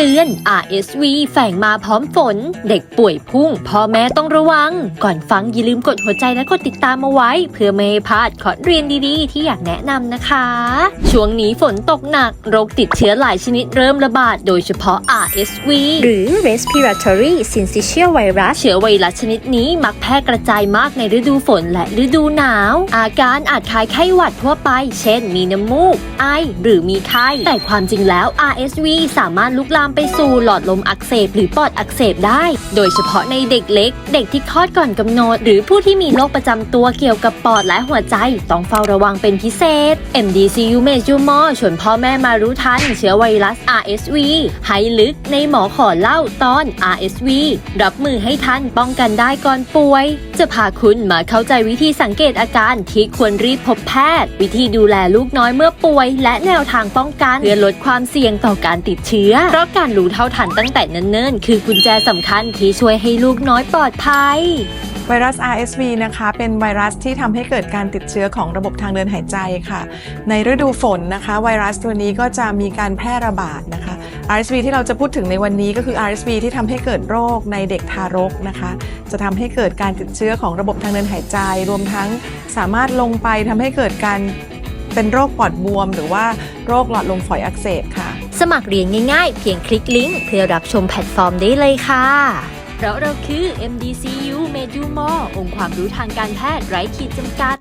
เตือน RSV แฝงมาพร้อมฝน เด็กป่วยพุ่ง พ่อแม่ต้องระวัง ก่อนฟังอย่าลืมกดหัวใจและกดติดตามมาไว้ เพื่อไม่ให้พลาดคอร์สเรียนดีๆ ที่อยากแนะนำนะคะ ช่วงนี้ฝนตกหนัก โรคติดเชื้อหลายชนิดเริ่มระบาด โดยเฉพาะ RSV หรือ respiratory syncytial virus เชื้อไวรัสชนิดนี้มักแพร่กระจายมากในฤดูฝนและฤดูหนาว อาการอาจคล้ายไข้หวัดทั่วไป เช่น มีน้ำมูก ไอ หรือมีไข้ แต่ความจริงแล้ว RSV สามารถลุกลามไปสู่หลอดลมอักเสบหรือปอดอักเสบได้ โดยเฉพาะในเด็กเล็ก เด็กที่คลอดก่อนกำหนด หรือผู้ที่มีโรคประจำตัวเกี่ยวกับปอดและหัวใจ ต้องเฝ้าระวังเป็นพิเศษ MDCU m a j o r m o ชวนพ่อแม่มารู้ทัน เชื้อไวรัส RSV ให้ลึกในหมอขอเล่าตอน RSV รับมือให้ทันป้องกันได้ก่อนป่วย จะพาคุณมาเข้าใจวิธีสังเกตอาการที่ควรรีบพบแพทย์ วิธีดูแลลูกน้อยเมื่อป่วย และแนวทางป้องกันเพื่อลดความเสี่ยงต่อการติดเชื้อเพราะการรู้เท่าทันตั้งแต่เนิ่นๆ คือกุญแจสำคัญที่ช่วยให้ลูกน้อยปลอดภัย ไวรัส RSV นะคะ เป็นไวรัสที่ทำให้เกิดการติดเชื้อของระบบทางเดินหายใจค่ะ ในฤดูฝนนะคะ ไวรัสตัวนี้ก็จะมีการแพร่ระบาดนะคะ RSV ที่เราจะพูดถึงในวันนี้ก็คือ RSV ที่ทำให้เกิดโรคในเด็กทารกนะคะ จะทำให้เกิดการติดเชื้อของระบบทางเดินหายใจ รวมทั้งสามารถลงไปทำให้เกิดการเป็นโรคปอดบวม หรือว่าโรคหลอดลมฝอยอักเสบค่ะ สมัครเรียนง่ายๆ เพียงคลิกลิงก์เพื่อรับชมแพลตฟอร์มได้เลยค่ะ เพราะเราคือ MDCU m e d u m o องค์ความรู้ทางการแพทย์ไร้ขีดจำกัด